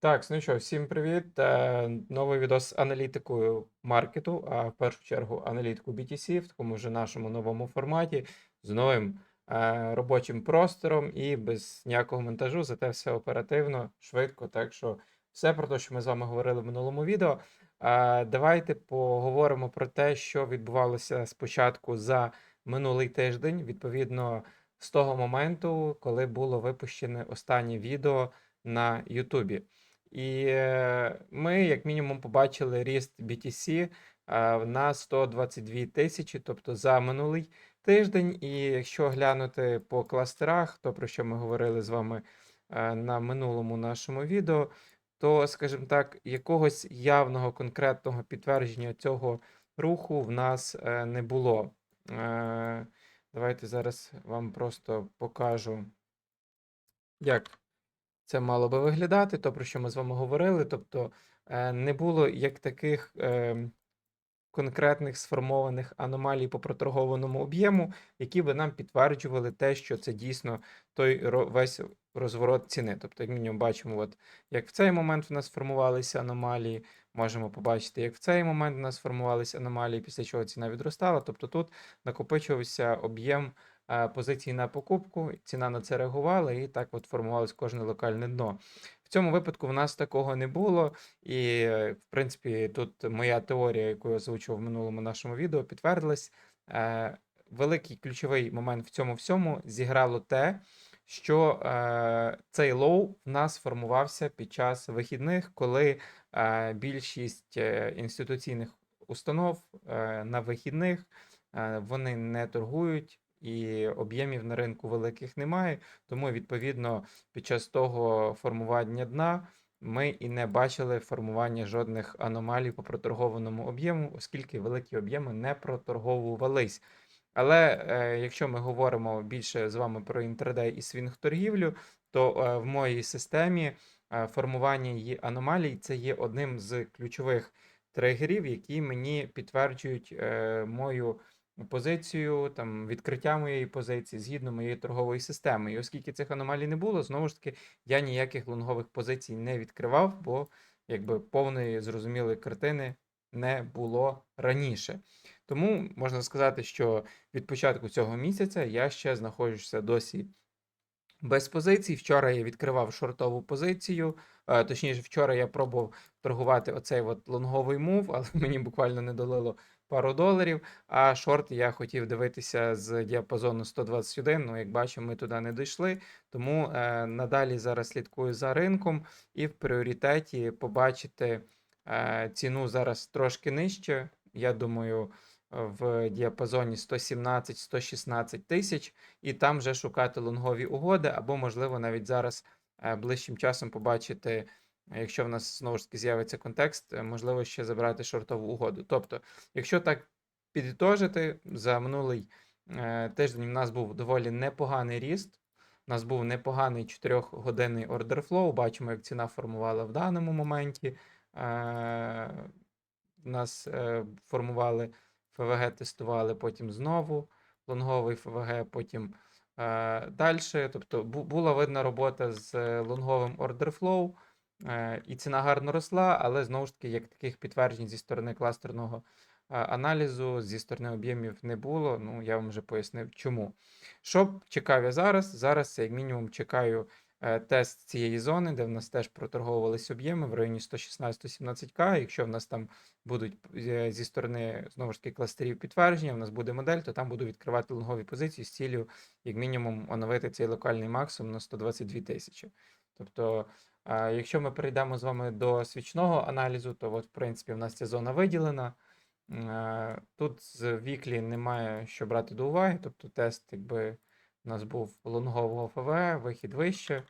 Так, ну що, всім привіт. Е, Новий відос з аналітикою маркету, а в першу чергу аналітику BTC в такому вже нашому новому форматі з новим е, робочим простором і без ніякого монтажу, зате все оперативно, швидко. Так що все про те, що ми з вами говорили в минулому відео. Е, Давайте поговоримо про те, що відбувалося спочатку за минулий тиждень, відповідно з того моменту, коли було випущене останнє відео на Ютубі. І е, ми, як мінімум, побачили ріст BTC на 122 тисячі, тобто за минулий тиждень. І якщо глянути по кластерах, то про що ми говорили з вами е, на минулому нашому відео, то, скажімо так, якогось явного конкретного підтвердження цього руху в нас е, не було. Давайте зараз вам просто покажу, як це мало би виглядати, то про що ми з вами говорили. Тобто е, не було як таких е, конкретних сформованих аномалій по проторгованому об'єму, які би нам підтверджували те, що це дійсно той весь розворот ціни. Тобто, як мінімум, бачимо, от як в цей момент в нас формувалися аномалії, можемо побачити, як в цей момент у нас формувалися аномалії, після чого ціна відростала. Тобто тут накопичувався об'єм позицій на покупку, ціна на це реагувала, і так от формувалось кожне локальне дно. В цьому випадку в нас такого не було, і, е, в принципі, тут моя теорія, яку я озвучував в минулому нашому відео, підтвердилась. Е, Великий ключовий момент в цьому всьому зіграло те, що е, цей лоу в нас формувався під час вихідних, коли більшість інституційних установ на вихідних вони не торгують. І об'ємів на ринку великих немає, тому відповідно під час того формування дна ми і не бачили формування жодних аномалій по проторгованому об'єму, оскільки великі об'єми не проторговувались. Але е, якщо ми говоримо більше з вами про інтрадей і свінг-торгівлю, то е, в моїй системі е, формування її аномалій це є одним з ключових тригерів, які мені підтверджують е, мою позицію, там відкриття моєї позиції згідно моєї торгової системи. І оскільки цих аномалій не було, знову ж таки, я ніяких лонгових позицій не відкривав, бо якби повної зрозумілої картини не було раніше. Тому можна сказати, що від початку цього місяця я ще знаходжуся досі без позицій. Вчора я відкривав шортову позицію. е, Точніше, вчора я пробував торгувати оцей от лонговий мув, але мені буквально не долило пару доларів. А шорт я хотів дивитися з діапазону 121. Ну, як бачимо, ми туди не дійшли. Тому е, надалі зараз слідкую за ринком і в пріоритеті побачити е, ціну зараз трошки нижче. Я думаю, в діапазоні 117-116 тисяч, і там вже шукати лонгові угоди, або, можливо, навіть зараз е, ближчим часом побачити, якщо в нас знову ж таки з'явиться контекст, е, можливо, ще забрати шортову угоду. Тобто, якщо так підітожити, за минулий е, тиждень у нас був доволі непоганий ріст. У нас був непоганий 4-годинний order flow. Бачимо, як ціна формувала в даному моменті. Е, У нас е, формували ФВГ тестували, потім знову лонговий ФВГ, потім е, далі. Тобто бу- була видна робота з е, лонговим е, і ціна гарно росла, але знову ж таки, як таких підтверджень зі сторони кластерного е, аналізу, зі сторони об'ємів не було. Ну, я вам вже пояснив, чому. Що чекав я зараз? Зараз як мінімум чекаю е, тест цієї зони, де в нас теж проторговувались об'єми в районі 116-117к. Якщо в нас там будуть е, зі сторони знову ж таки кластерів підтвердження, в нас буде модель, то там буду відкривати лонгові позиції з цілею, як мінімум, оновити цей локальний максимум на 122 тисячі. Тобто, якщо ми перейдемо з вами до свічного аналізу, то от, в принципі, в нас ця зона виділена. Тут з віклі немає що брати до уваги, тобто тест, якби у нас був лонгового ФВ, вихід вище.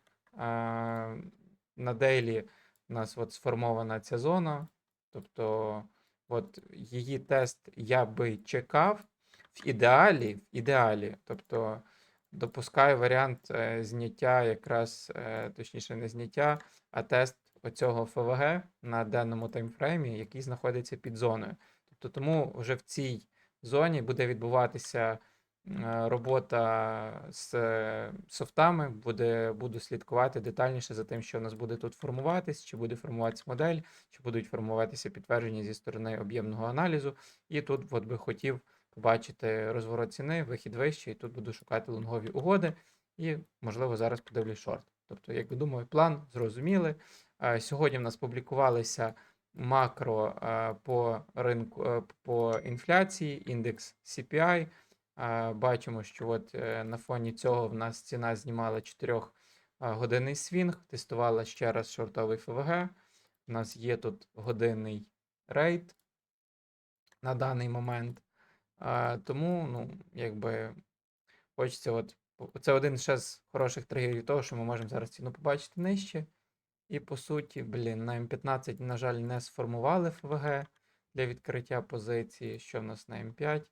На дейлі у нас от сформована ця зона. Тобто, от її тест я би чекав в ідеалі, в ідеалі, тобто допускаю варіант е, зняття, якраз, е, точніше, не зняття, а тест оцього ФВГ на даному таймфреймі, який знаходиться під зоною. Тобто, тому вже в цій зоні буде відбуватися робота з е, софтами. Буде, буду слідкувати детальніше за тим, що в нас буде тут формуватись, чи буде формуватися модель, чи будуть формуватися підтвердження зі сторони об'ємного аналізу. І тут от би хотів побачити розворот ціни, вихід вище, і тут буду шукати лонгові угоди. І, можливо, зараз подивлюсь шорт. Тобто, як би думаю, план зрозуміли. Е, Сьогодні в нас публікувалися макро е, по ринку е, по інфляції, індекс CPI. Бачимо, що от на фоні цього в нас ціна знімала 4 годинний свінг, тестувала ще раз шортовий ФВГ. У нас є тут годинний рейд на даний момент. Е, Тому, ну, якби хочеться, от це один ще з хороших тригерів того, що ми можемо зараз ціну побачити нижче. І по суті, блін, на М15, на жаль, не сформували ФВГ для відкриття позиції. Що в нас на М5?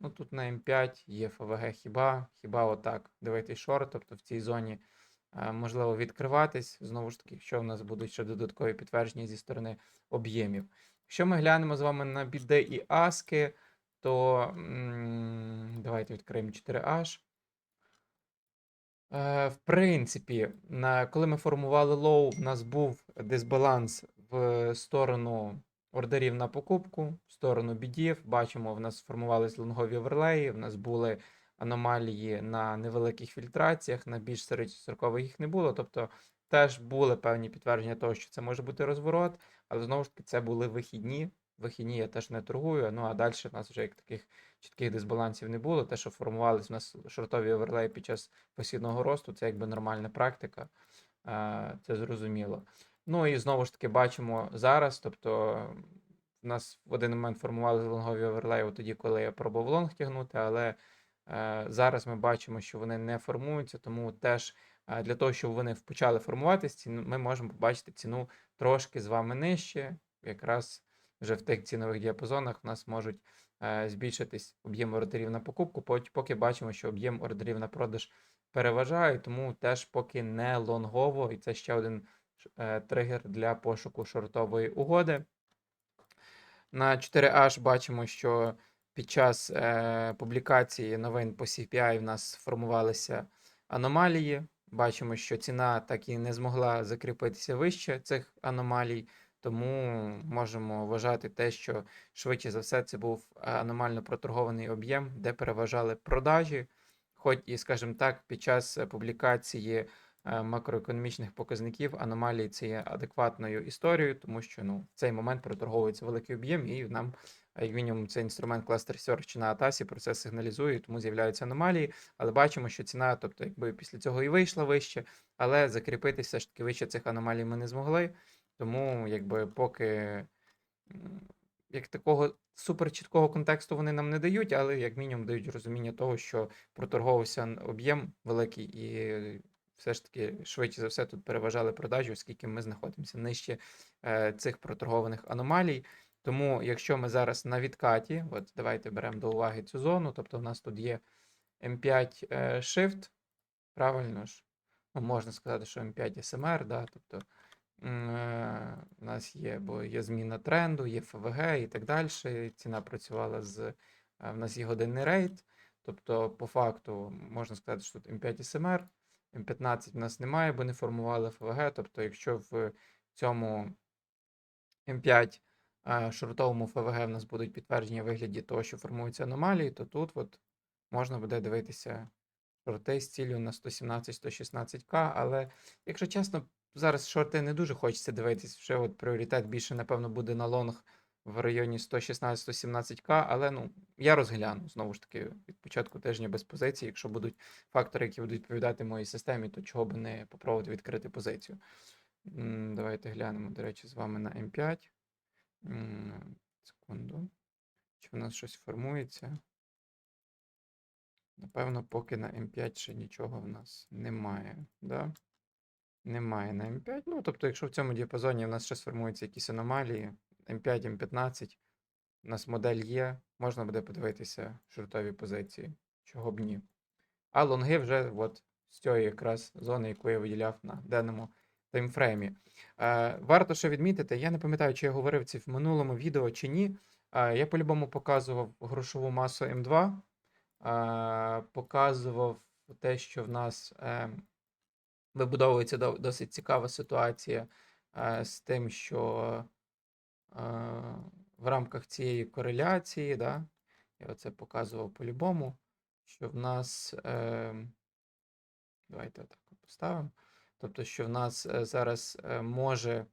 Ну тут на М5 є ФВГ хіба, хіба отак дивитись шорт, тобто в цій зоні е, можливо відкриватись. Знову ж таки, якщо в нас будуть ще додаткові підтвердження зі сторони об'ємів. Якщо ми глянемо з вами на біди і аски, то давайте відкриємо 4H. Е, В принципі, коли ми формували лоу, в нас був дисбаланс в сторону ордерів на покупку, в сторону бідів. Бачимо, в нас сформувались лонгові оверлеї, в нас були аномалії на невеликих фільтраціях, на більш середньострокових їх не було. Тобто теж були певні підтвердження того, що це може бути розворот, але знову ж таки це були вихідні. Вихідні я теж не торгую. Ну а далі в нас вже як таких чітких дисбалансів не було. Те, що формувались в нас шортові оверлеї під час посідного росту, це якби нормальна практика, це зрозуміло. Ну і знову ж таки бачимо зараз. Тобто в нас в один момент формували лонгові оверлеї тоді, коли я пробував лонг тягнути, але е, зараз ми бачимо, що вони не формуються, тому теж е, для того, щоб вони почали формуватися, ми можемо побачити ціну трошки з вами нижче, якраз вже в тих цінових діапазонах в нас можуть е, збільшитись об'єм ордерів на покупку, поки бачимо, що об'єм ордерів на продаж переважає, тому теж поки не лонгово, і це ще один е, тригер для пошуку шортової угоди. На 4H бачимо, що під час е, публікації новин по CPI в нас сформувалися аномалії. Бачимо, що ціна так і не змогла закріпитися вище цих аномалій, тому можемо вважати те, що швидше за все це був е, аномально проторгований об'єм, де переважали продажі. Хоч і, скажімо так, під час е, публікації е, макроекономічних показників аномалії це є адекватною історією, тому що ну, в цей момент проторговується великий об'єм, і нам, як мінімум, цей інструмент Cluster Search на Атасі про це сигналізує, тому з'являються аномалії. Але бачимо, що ціна, тобто, якби після цього і вийшла вище, але закріпитися ж таки вище цих аномалій ми не змогли. Тому, якби поки як такого супер чіткого контексту вони нам не дають, але як мінімум дають розуміння того, що проторговувався об'єм великий, і все ж таки швидше за все тут переважали продажі, оскільки ми знаходимося нижче е, цих проторгованих аномалій. Тому, якщо ми зараз на відкаті, от давайте беремо до уваги цю зону, тобто в нас тут є M5 е, Shift, правильно ж, ну, можна сказати, що M5 SMR, да, тобто У нас є, бо є зміна тренду, є ФВГ і так далі. Ціна працювала з. е, В нас є годинний рейд. Тобто, по факту, можна сказати, що тут М5 SMR, М15 в нас немає, бо не формували ФВГ. Тобто, якщо в цьому М5 е, шортовому ФВГ в нас будуть підтвердження в вигляді того, що формуються аномалії, то тут от можна буде дивитися шорти з ціллю на 117-116к. Але, якщо чесно, зараз шорти не дуже хочеться дивитись. Вже от пріоритет більше, напевно, буде на лонг в районі 116-117к. Але ну, я розгляну знову ж таки від початку тижня без позиції. Якщо будуть фактори, які будуть відповідати моїй системі, то чого би не попробувати відкрити позицію. Давайте глянемо, до речі, з вами на М5. Секунду. Чи в нас щось формується? Напевно, поки на М5 ще нічого в нас немає. Да? Немає на М5. Ну, тобто, якщо в цьому діапазоні в нас ще сформуються якісь аномалії, М5, М15, у нас модель є, можна буде подивитися шортові позиції. Чого б ні. А лонги вже от з цієї якраз зони, яку я виділяв на денному таймфреймі. Е, варто ще відмітити, я не пам'ятаю, чи я говорив це в минулому відео чи ні. Е, я по-любому показував грошову масу М2. е, показував те, що в нас е, вибудовується досить цікава ситуація е, з тим, що е, в рамках цієї кореляції, да, я оце показував по-любому, що в нас. Е, Давайте отак поставимо. Тобто, що в нас е, зараз може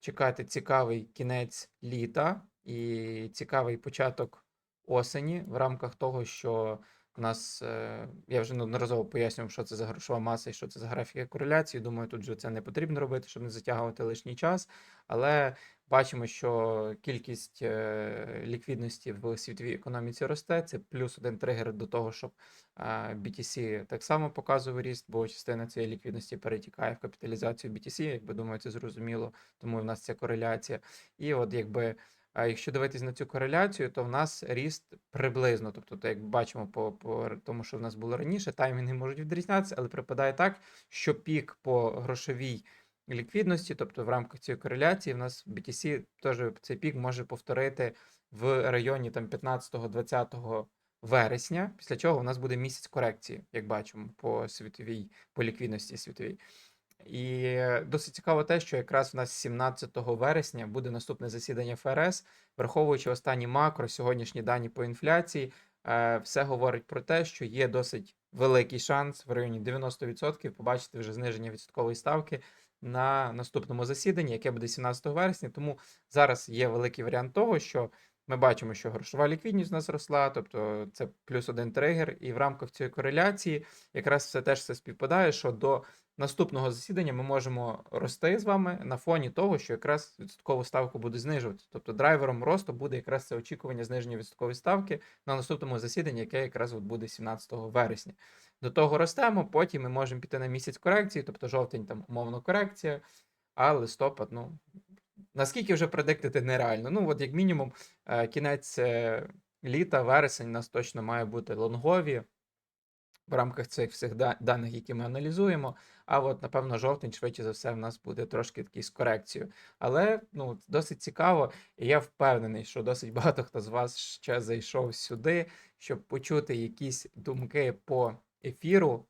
чекати цікавий кінець літа і цікавий початок осені в рамках того, що в нас, е, я вже неодноразово пояснював, що це за грошова маса і що це за графіки кореляції. Думаю, тут же це не потрібно робити, щоб не затягувати лишній час. Але бачимо, що кількість е, ліквідності в світовій економіці росте. Це плюс один тригер до того, щоб а, BTC так само показує ріст, бо частина цієї ліквідності перетікає в капіталізацію BTC, якби думаю, це зрозуміло, тому в нас ця кореляція. І от якби. А якщо дивитись на цю кореляцію, то в нас ріст приблизно. Тобто, то, як бачимо по, по тому, що в нас було раніше, таймінги можуть відрізнятися, але припадає так, що пік по грошовій ліквідності, тобто в рамках цієї кореляції, в нас BTC теж цей пік може повторити в районі там 15-20 вересня, після чого у нас буде місяць корекції, як бачимо, по світовій, по ліквідності світовій. І досить цікаво те, що якраз в нас 17 вересня буде наступне засідання ФРС, враховуючи останні макро, сьогоднішні дані по інфляції, е, все говорить про те, що є досить великий шанс в районі 90% побачити вже зниження відсоткової ставки на наступному засіданні, яке буде 17 вересня. Тому зараз є великий варіант того, що ми бачимо, що грошова ліквідність у нас росла, тобто це плюс один тригер, і в рамках цієї кореляції якраз все теж все співпадає, що до наступного засідання ми можемо рости з вами на фоні того, що якраз відсоткову ставку буде знижувати. Тобто драйвером росту буде якраз це очікування зниження відсоткової ставки на наступному засіданні, яке якраз от буде 17 вересня. До того ростемо, потім ми можемо піти на місяць корекції, тобто жовтень там умовно корекція, а листопад, ну. Наскільки вже предиктити нереально? Ну, от як мінімум, е, кінець е, літа, вересень нас точно має бути лонгові в рамках цих всіх даних, які ми аналізуємо. А от, напевно, жовтень, швидше за все, в нас буде трошки такий з корекцією. Але ну, досить цікаво, і я впевнений, що досить багато хто з вас ще зайшов сюди, щоб почути якісь думки по ефіру.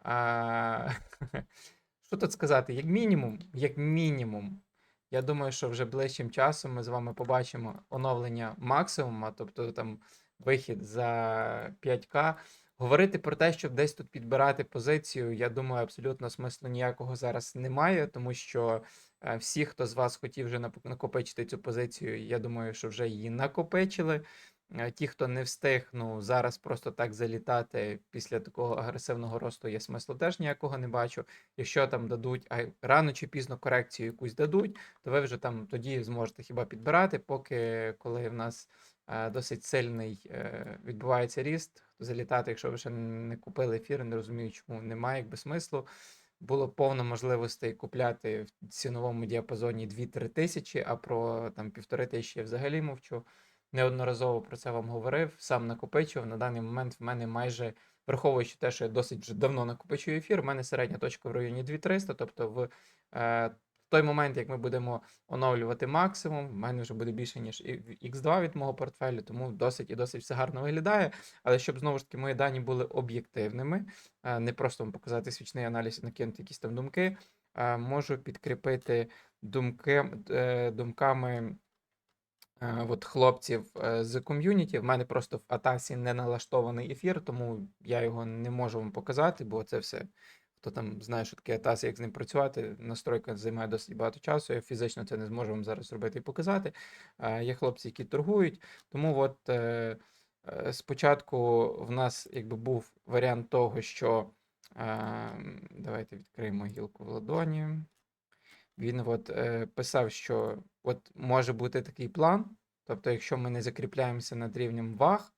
А, що тут сказати? Як мінімум, як мінімум, я думаю, що вже ближчим часом ми з вами побачимо оновлення максимума, тобто там вихід за 5К. Говорити про те, щоб десь тут підбирати позицію, я думаю, абсолютно смислу ніякого зараз немає, тому що е, всі, хто з вас хотів вже накопичити цю позицію, я думаю, що вже її накопичили. Е, Ті, хто не встиг, ну зараз просто так залітати після такого агресивного росту, я смислу теж ніякого не бачу. Якщо там дадуть, а рано чи пізно корекцію якусь дадуть, то ви вже там тоді зможете хіба підбирати, поки коли в нас е, досить сильний е, відбувається ріст, залітати, якщо ви ще не купили ефір, не розумію, чому немає якби смислу. Було повно можливостей купляти в ціновому діапазоні 2-3 тисячі, а про там півтори тисячі я взагалі мовчу. Неодноразово про це вам говорив, сам накопичував. На даний момент в мене майже, враховуючи те, що я досить вже давно накопичую ефір, в мене середня точка в районі 2300, тобто в е, той момент, як ми будемо оновлювати максимум, в мене вже буде більше, ніж X2 від мого портфелю, тому досить і досить все гарно виглядає. Але щоб знову ж таки мої дані були об'єктивними, е, не просто вам показати свічний аналіз і накинути якісь там думки, е, можу підкріпити думки, е, думками от хлопців е, з ком'юніті. В мене просто в Атасі не налаштований ефір, тому я його не можу вам показати, бо це все. Хто там знає, що таке Атас, як з ним працювати, настройка займає досить багато часу. Я фізично це не зможу вам зараз зробити і показати. Е, Є хлопці, які торгують. Тому от е, е, спочатку в нас якби був варіант того, що е, давайте відкриємо гілку в ладоні. Він от е, писав, що от може бути такий план. Тобто, якщо ми не закріпляємося над рівнем ваг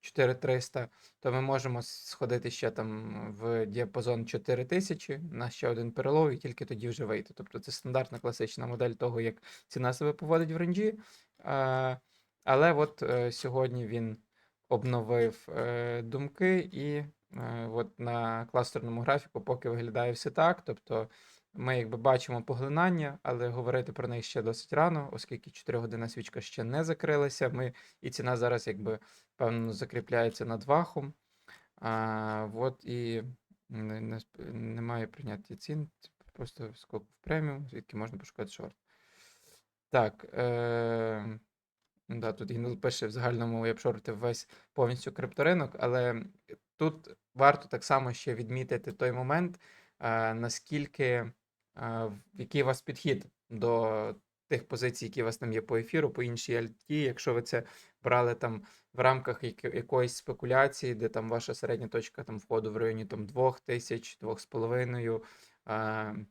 4300, то ми можемо сходити ще там в діапазон 4000 на ще один перелов, і тільки тоді вже вийти. Тобто це стандартна класична модель того, як ціна себе поводить в ренджі. Е, але от е, сьогодні він обновив е, думки, і е, от на кластерному графіку поки виглядає все так. Тобто ми якби бачимо поглинання, але говорити про них ще досить рано, оскільки 4 година свічка ще не закрилася. Ми, і ціна зараз якби певно закріпляється над вахом. А, от і не, не, немає прийняття цін, просто скок в преміум, звідки можна пошукати шорт. Так. Е, да, тут Гінул пише в загальному я б шортив весь повністю крипторинок, але тут варто так само ще відмітити той момент, е, наскільки який у вас підхід до тих позицій, які у вас там є по ефіру, по іншій альті. Якщо ви це брали там в рамках якоїсь спекуляції, де там ваша середня точка там входу в районі там 2000, 2,5, е,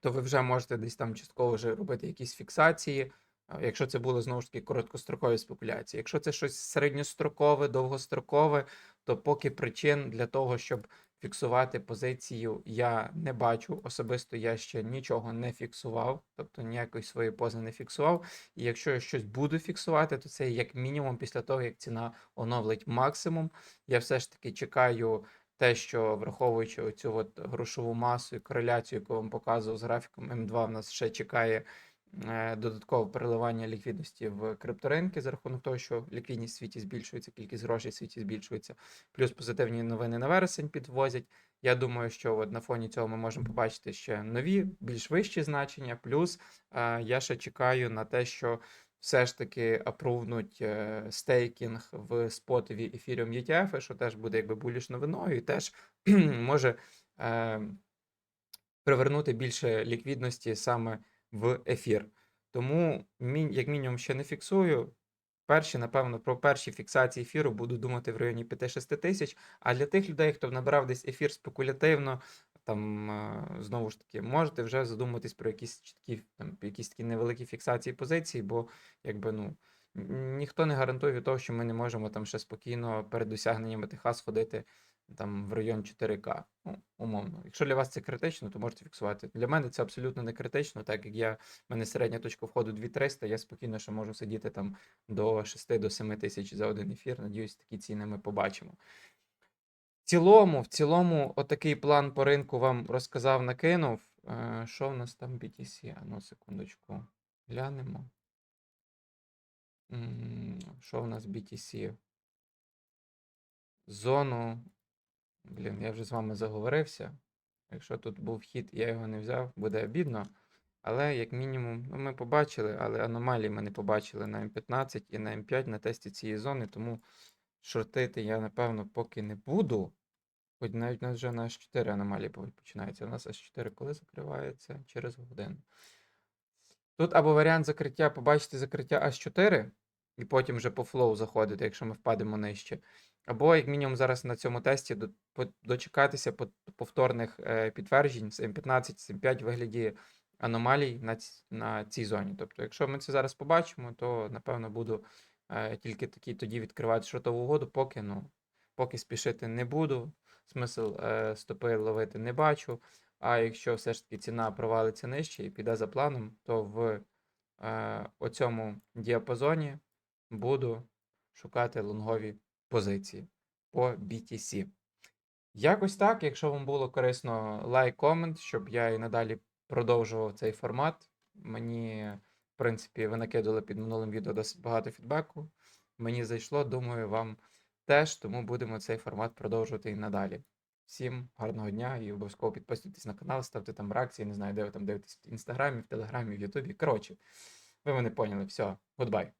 то ви вже можете десь там частково вже робити якісь фіксації. Якщо це були знову ж таки короткострокові спекуляції. Якщо це щось середньострокове, довгострокове, то поки причин для того, щоб фіксувати позицію, я не бачу. Особисто я ще нічого не фіксував, тобто ніякої своєї пози не фіксував. І якщо я щось буду фіксувати, то це як мінімум після того, як ціна оновлить максимум. Я все ж таки чекаю те, що враховуючи оцю грошову масу і кореляцію, яку я вам показував з графіком М2, в нас ще чекає додаткове переливання ліквідності в крипторинки за рахунок того, що ліквідність в світі збільшується, кількість грошей в світі збільшується, плюс позитивні новини на вересень підвозять. Я думаю, що от на фоні цього ми можемо побачити ще нові, більш вищі значення. Плюс е, я ще чекаю на те, що все ж таки апрувнуть е, стейкінг в спотові Ethereum ETF, що теж буде якби буліш новиною, і теж може е, привернути більше ліквідності саме в ефір. Тому, як мінімум, ще не фіксую. Перші, напевно, про перші фіксації ефіру буду думати в районі 5-6 тисяч. А для тих людей, хто набрав десь ефір спекулятивно, там е, знову ж таки, можете вже задуматись про якісь чіткі, там, якісь такі невеликі фіксації позицій, бо якби ну. Ніхто не гарантує від того, що ми не можемо там ще спокійно перед досягненням ТХ сходити там в район 4К. Ну, умовно. Якщо для вас це критично, то можете фіксувати. Для мене це абсолютно не критично, так як я, в мене середня точка входу 2300, я спокійно ще можу сидіти там до 6 до 7 тисяч за один ефір. Надіюсь, такі ціни ми побачимо. В цілому, в цілому, отакий план по ринку вам розказав, накинув. Е, Що в нас там BTC? А ну, секундочку. Глянемо. Що в нас BTC? Зону. Блін, я вже з вами заговорився. Якщо тут був хід, я його не взяв, буде обідно. Але, як мінімум, ну, ми побачили, але аномалії ми не побачили на М15 і на М5 на тесті цієї зони, тому шортити я, напевно, поки не буду. Хоч навіть у нас вже на H4 аномалії по- починаються. У нас H4 коли закривається? Через годину. Тут або варіант закриття, побачити закриття H4, і потім вже по флоу заходити, якщо ми впадемо нижче. Або, як мінімум, зараз на цьому тесті дочекатися повторних е, підтверджень з М15, з М5 в вигляді аномалій на, на цій зоні. Тобто, якщо ми це зараз побачимо, то напевно буду е, тільки такі тоді відкривати шортову угоду, поки ну, поки спішити не буду. Смисл е, стопи ловити не бачу. А якщо все ж таки ціна провалиться нижче і піде за планом, то в оцьому діапазоні буду шукати лонгові позиції по BTC. Якось так, якщо вам було корисно, лайк, комент, щоб я і надалі продовжував цей формат. Мені, в принципі, ви накидали під минулим відео досить багато фідбеку. Мені зайшло, думаю, вам теж, тому будемо цей формат продовжувати і надалі. Всім гарного дня і обов'язково підписуйтесь на канал, ставте там реакції, не знаю, де ви там дивитесь в інстаграмі, в телеграмі, в Ютубі. Коротше, ви мене поняли. Все, гудбай.